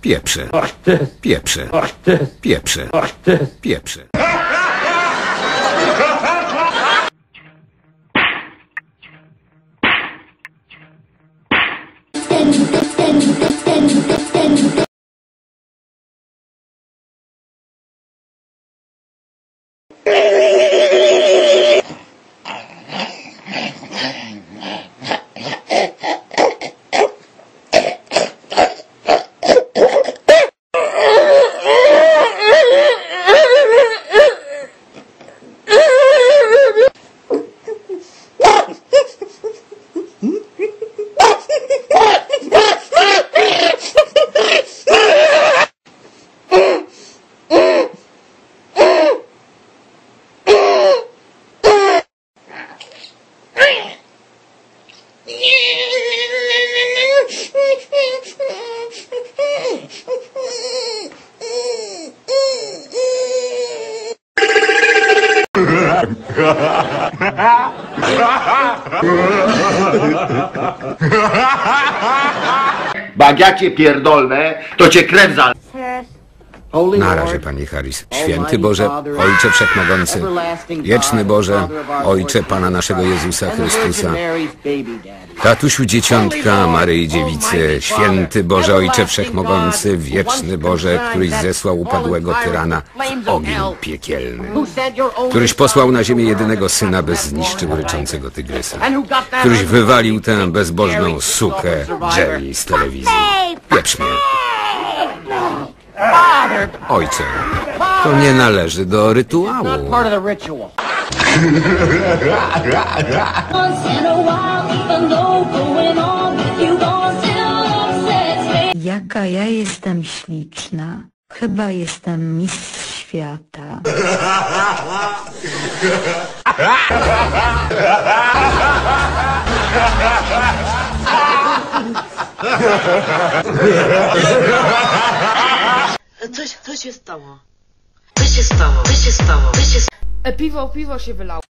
Pieprze. Pieprze. Pieprze. Pieprze. Jak cię pierdolę, to cię krew zal... Na razie, Panie Harris. Święty Boże, Ojcze Wszechmogący, Wieczny Boże, Ojcze Pana naszego Jezusa Chrystusa, Tatusiu Dzieciątka, Maryi Dziewicy, Święty Boże, Ojcze Wszechmogący, Wieczny Boże, któryś zesłał upadłego tyrana w ogień piekielny, któryś posłał na ziemię jedynego Syna, by zniszczył ryczącego tygrysa, któryś wywalił tę bezbożną sukę Jerry z telewizji. Pieprz mnie. Ojcze, to nie należy do rytuału. Jaka ja jestem śliczna. Chyba jestem mistrz świata. Coś, co się stało? Co się stało? Co się stało? Co się E, piwo, piwo się wylało.